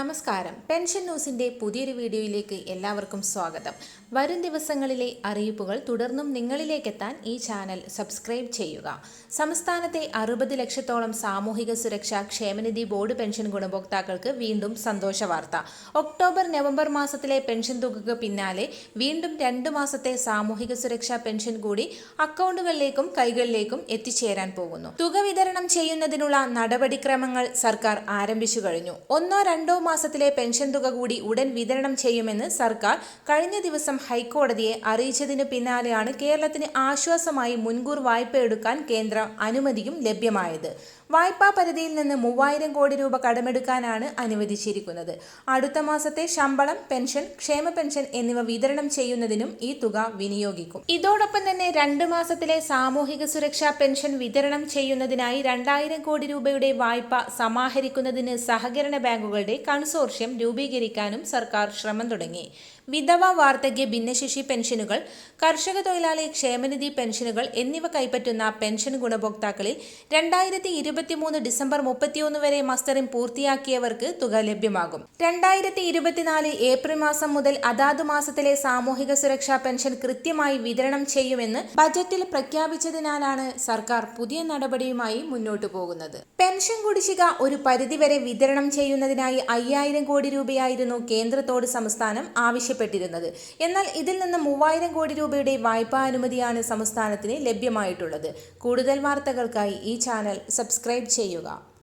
നമസ്കാരം. പെൻഷൻ ന്യൂസിന്റെ പുതിയൊരു വീഡിയോയിലേക്ക് എല്ലാവർക്കും സ്വാഗതം. വരും ദിവസങ്ങളിലെ അറിയിപ്പുകൾ തുടർന്നും നിങ്ങളിലേക്കെത്താൻ ഈ ചാനൽ സബ്സ്ക്രൈബ് ചെയ്യുക. സംസ്ഥാനത്തെ അറുപത് ലക്ഷത്തോളം സാമൂഹിക സുരക്ഷാ ക്ഷേമനിധി ബോർഡ് പെൻഷൻ ഗുണഭോക്താക്കൾക്ക് വീണ്ടും സന്തോഷ വാർത്ത. ഒക്ടോബർ നവംബർ മാസത്തിലെ പെൻഷൻ തുകക്ക് പിന്നാലെ വീണ്ടും രണ്ട് മാസത്തെ സാമൂഹിക സുരക്ഷാ പെൻഷൻ കൂടി അക്കൗണ്ടുകളിലേക്കും കൈകളിലേക്കും എത്തിച്ചേരാൻ പോകുന്നു. തുക വിതരണം ചെയ്യുന്നതിനുള്ള നടപടിക്രമങ്ങൾ സർക്കാർ ആരംഭിച്ചു കഴിഞ്ഞു. ഒന്നോ രണ്ടോ മാസത്തിലെ പെൻഷൻ തുക കൂടി ഉടൻ വിതരണം ചെയ്യുമെന്ന് സർക്കാർ കഴിഞ്ഞ ദിവസം ഹൈക്കോടതിയെ അറിയിച്ചതിനു പിന്നാലെയാണ് കേരളത്തിന് ആശ്വാസമായി മുൻകൂർ വായ്പ എടുക്കാൻ കേന്ദ്രം അനുമതിയും ലഭ്യമായത്. വായ്പാ പരിധിയിൽ നിന്ന് മൂവായിരം കോടി രൂപ കടമെടുക്കാനാണ് അനുവദിച്ചിരിക്കുന്നത്. അടുത്ത മാസത്തെ ശമ്പളം പെൻഷൻ ക്ഷേമ പെൻഷൻ എന്നിവ വിതരണം ചെയ്യുന്നതിനും ഈ തുക വിനിയോഗിക്കും. ഇതോടൊപ്പം തന്നെ രണ്ട് മാസത്തിലെ സാമൂഹിക സുരക്ഷാ പെൻഷൻ വിതരണം ചെയ്യുന്നതിനായി രണ്ടായിരം കോടി രൂപയുടെ വായ്പ സമാഹരിക്കുന്നതിന് സഹകരണ ബാങ്കുകളുടെ കൺസോർഷ്യം രൂപീകരിക്കാനും സർക്കാർ ശ്രമം തുടങ്ങി. വിധവ വാർദ്ധക്യ ഭിന്നശേഷി പെൻഷനുകൾ കർഷക തൊഴിലാളി ക്ഷേമനിധി പെൻഷനുകൾ എന്നിവ കൈപ്പറ്റുന്ന പെൻഷൻ ഗുണഭോക്താക്കളിൽ രണ്ടായിരത്തി ഇരുപത്തിമൂന്ന് ഡിസംബർ മുപ്പത്തിയൊന്ന് വരെ മസ്റ്ററിംഗ് പൂർത്തിയാക്കിയവർക്ക് തുക ലഭ്യമാകും. രണ്ടായിരത്തി ഇരുപത്തിനാല് ഏപ്രിൽ മാസം മുതൽ അതാത് മാസത്തിലെ സാമൂഹിക സുരക്ഷാ പെൻഷൻ കൃത്യമായി വിതരണം ചെയ്യുമെന്ന് ബജറ്റിൽ പ്രഖ്യാപിച്ചതിനാലാണ് സർക്കാർ പുതിയ നടപടിയുമായി മുന്നോട്ട് പോകുന്നത്. പെൻഷൻ കുടിശ്ശിക ഒരു പരിധിവരെ വിതരണം ചെയ്യുന്നതിനായി അയ്യായിരം കോടി രൂപയായിരുന്നു കേന്ദ്രത്തോട് സംസ്ഥാനം ആവശ്യപ്പെട്ടിരുന്നത്. എന്നാൽ ഇതിൽ നിന്ന് മൂവായിരം കോടി രൂപയുടെ വായ്പാ അനുമതിയാണ് സംസ്ഥാനത്തിന് ലഭ്യമായിട്ടുള്ളത്. കൂടുതൽ വാർത്തകൾക്കായി ഈ ചാനൽ സബ്സ്ക്രൈബ് ചെയ്യുക.